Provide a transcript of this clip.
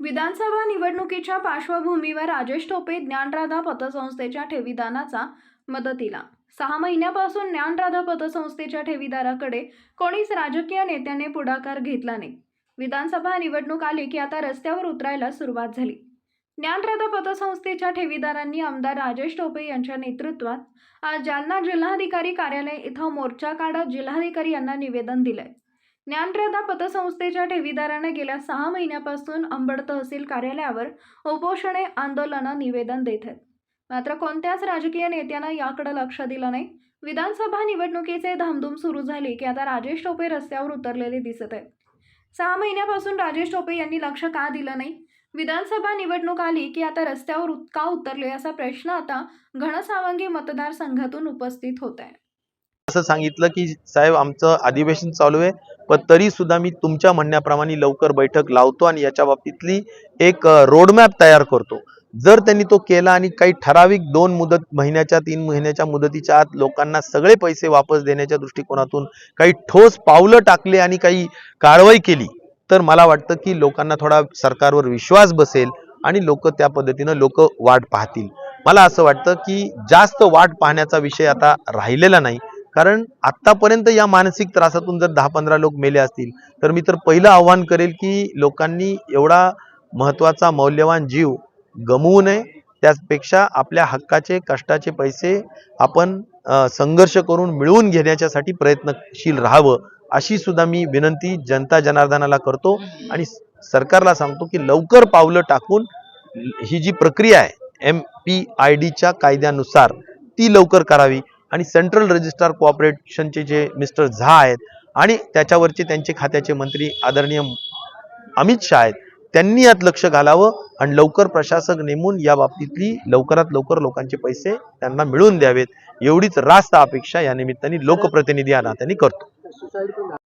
विधानसभा निवडणुकीच्या पार्श्वभूमीवर राजेश टोपे ज्ञानराधा पतसंस्थेच्या ठेवीदाराचा मदतीला. सहा महिन्यापासून ज्ञानराधा पतसंस्थेच्या ठेवीदाराकडे कोणीच राजकीय नेत्याने पुढाकार घेतला नाही. विधानसभा निवडणूक आली की आता रस्त्यावर उतरायला सुरुवात झाली. ज्ञानराधा पतसंस्थेच्या ठेवीदारांनी आमदार राजेश टोपे यांच्या नेतृत्वात आज जालना जिल्हाधिकारी कार्यालय इथं मोर्चा काढत जिल्हाधिकारी यांना निवेदन दिलंय. ज्ञानप्रदा पतसंस्थेच्या ठेवीदाराने गेल्या सहा महिन्यापासून अंबड तहसील कार्यालयावर उपोषणे आंदोलनं निवेदन देत आहेत. मात्र कोणत्याच राजकीय नेत्यानं याकडे लक्ष दिलं नाही. विधानसभा निवडणुकीचे धामधूम सुरू झाली की आता राजेश टोपे रस्त्यावर उतरलेले दिसत आहेत. सहा महिन्यापासून राजेश टोपे यांनी लक्ष का दिलं नाही? विधानसभा निवडणूक आली की आता रस्त्यावर उत- का उतरले असा प्रश्न आता घनसावंगी मतदारसंघातून उपस्थित होत आहे. असं सांगितलं की साहेब आमचं अधिवेशन चालू आहे पण तरी सुद्धा मी तुमच्या म्हणण्याप्रमाणे लवकर बैठक लावतो आणि याच्या बाबतीतली एक रोडमॅप तयार करतो. जर त्यांनी तो केला आणि काही ठराविक दोन मुदत महिन्याच्या तीन महिन्याच्या मुदतीच्या आत लोकांना सगळे पैसे वापस देण्याच्या दृष्टिकोनातून काही ठोस पावलं टाकले आणि काही कारवाई केली तर मला वाटतं की लोकांना थोडा सरकारवर विश्वास बसेल आणि लोक त्या पद्धतीनं लोक वाट पाहतील. मला असं वाटतं की जास्त वाट पाहण्याचा विषय आता राहिलेला नाही. कारण आत्तापर्यंत या मानसिक त्रासातून जर दहा पंधरा लोक मेले असतील तर मी तर पहिलं आव्हान करेल की लोकांनी एवढा महत्त्वाचा मौल्यवान जीव गमवू नये. त्यापेक्षा आपल्या हक्काचे कष्टाचे पैसे आपण संघर्ष करून मिळवून घेण्याच्यासाठी प्रयत्नशील राहावं अशी सुद्धा मी विनंती जनता जनार्दनाला करतो आणि सरकारला सांगतो की लवकर पावलं टाकून ही जी प्रक्रिया आहे एम पी आय डीच्या कायद्यानुसार ती लवकर करावी. आणि सेंट्रल रजिस्ट्रार कोऑपरेशनचे जे मिस्टर झा आहेत आणि त्याच्यावरचे त्यांचे खात्याचे मंत्री आदरणीय अमित शाह आहेत त्यांनी यात लक्ष घालावं आणि लवकर प्रशासक नेमून या बाबतीतली लवकरात लवकर लोकांचे पैसे त्यांना मिळवून द्यावेत. एवढीच रास्त अपेक्षा या निमित्ताने लोकप्रतिनिधी या नात्याने करतो.